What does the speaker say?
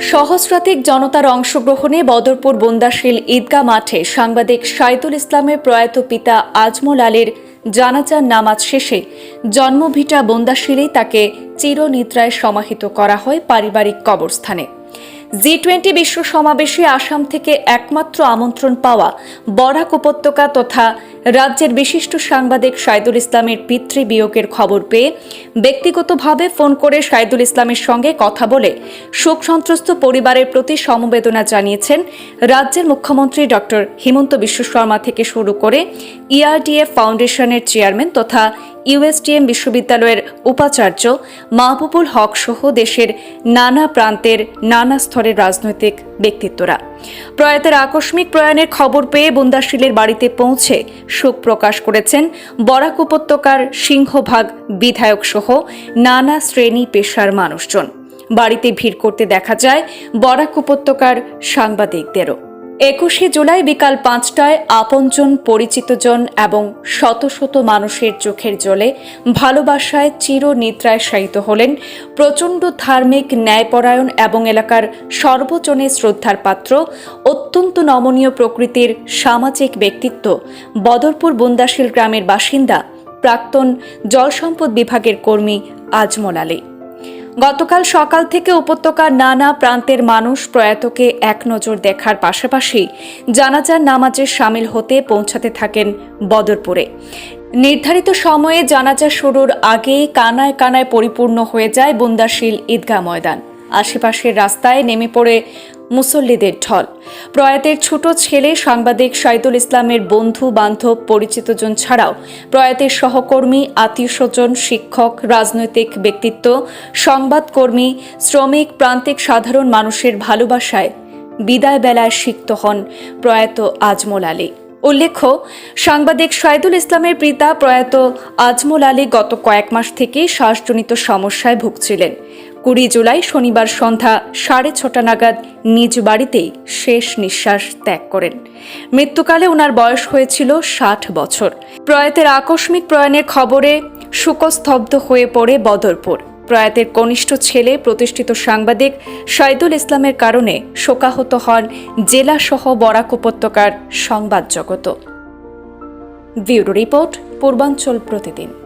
সহস্রাধিক জনতার অংশগ্রহণে বদরপুর বন্দাশীল ঈদগাহ মাঠে সাংবাদিক সাইদুল ইসলামের প্রয়াত পিতা আজমল আলীর জানাজার নামাজ শেষে জন্মভিটা বন্দাশীলেই তাকে চিরনিদ্রায় সমাহিত করা হয় পারিবারিক কবরস্থানে। জি টোয়েন্টি বিশ্ব সমাবেশে আসাম থেকে একমাত্র আমন্ত্রণ পাওয়া বরাক উপত্যকা তথা রাজ্যের বিশিষ্ট সাংবাদিক সাইদুল ইসলামের পিতৃ বিয়োগের খবর পেয়ে ব্যক্তিগতভাবে ফোন করে সাইদুল ইসলামের সঙ্গে কথা বলে শোক সন্ত্রস্ত পরিবারের প্রতি সমবেদনা জানিয়েছেন রাজ্যের মুখ্যমন্ত্রী ডক্টর হিমন্ত বিশ্ব শর্মা থেকে শুরু করে ইআরডিএফ ফাউন্ডেশনের চেয়ারম্যান তথা ইউএসটিএম বিশ্ববিদ্যালয়ের উপাচার্য মাহবুবুল হক সহ দেশের নানা প্রান্তের নানা স্তরের রাজনৈতিক ব্যক্তিত্বরা। প্রয়াতের আকস্মিক প্রয়াণের খবর পেয়ে বুন্দাশিলের বাড়িতে পৌঁছে শোক প্রকাশ করেছেন বরাক উপত্যকার সিংহভাগ বিধায়ক সহ নানা শ্রেণি পেশার মানুষজন। বাড়িতে ভিড় করতে দেখা যায় বরাক উপত্যকার সাংবাদিকদেরও। একুশে জুলাই বিকাল পাঁচটায় আপনজন পরিচিতজন এবং শত শত মানুষের চোখের জলে ভালোবাসায় চির নিদ্রায় শায়িত হলেন প্রচণ্ড ধার্মিক ন্যায়পরায়ণ এবং এলাকার সর্বজনে শ্রদ্ধার পাত্র, অত্যন্ত নমনীয় প্রকৃতির সামাজিক ব্যক্তিত্ব, বদরপুর বুন্দাশীল গ্রামের বাসিন্দা, প্রাক্তন জলসম্পদ বিভাগের কর্মী আজমল আলী। গতকাল সকাল থেকে উপত্যকার নানা প্রান্তের মানুষ প্রয়াতকে এক নজর দেখার পাশাপাশি জানাজার নামাজে সামিল হতে পৌঁছাতে থাকেন বদরপুরে। নির্ধারিত সময়ে জানাজা শুরুর আগেই কানায় কানায় পরিপূর্ণ হয়ে যায় বুন্দাশীল ঈদগাহ ময়দান। আশেপাশের রাস্তায় নেমে পড়ে মুসল্লিদের ঢল। প্রয়াতের ছোট ছেলে সাংবাদিক সাইদুল ইসলামের বন্ধু, বান্ধব পরিচিতজন ছাড়াও প্রয়াতের সহকর্মী আত্মীয় স্বজন শিক্ষক, রাজনৈতিক ব্যক্তিত্ব, সংবাদকর্মী, শ্রমিক, প্রান্তিক সাধারণ মানুষের ভালোবাসায় বিদায় বেলায় সিক্ত হন প্রয়াত আজমল আলী। উল্লেখ্য, সাংবাদিক সাইদুল ইসলামের পিতা প্রয়াত আজমল আলী গত কয়েক মাস থেকে শ্বাসজনিত সমস্যায় ভুগছিলেন। কুড়ি জুলাই শনিবার সন্ধ্যা সাড়ে ছটা নাগাদ নিজ বাড়িতেই শেষ নিঃশ্বাস ত্যাগ করেন। মৃত্যুকালে ওনার বয়স হয়েছিল ষাট বছর। প্রয়াতের আকস্মিক প্রয়াণের খবরে শোকস্তব্ধ হয়ে পড়ে বদরপুর। প্রয়াতের কনিষ্ঠ ছেলে প্রতিষ্ঠিত সাংবাদিক সাইদুল ইসলামের কারণে শোকাহত হন জেলাসহ বরাক উপত্যকার সংবাদ জগত ব্যুরো রিপোর্ট, পূর্বাঞ্চল প্রতিদিন।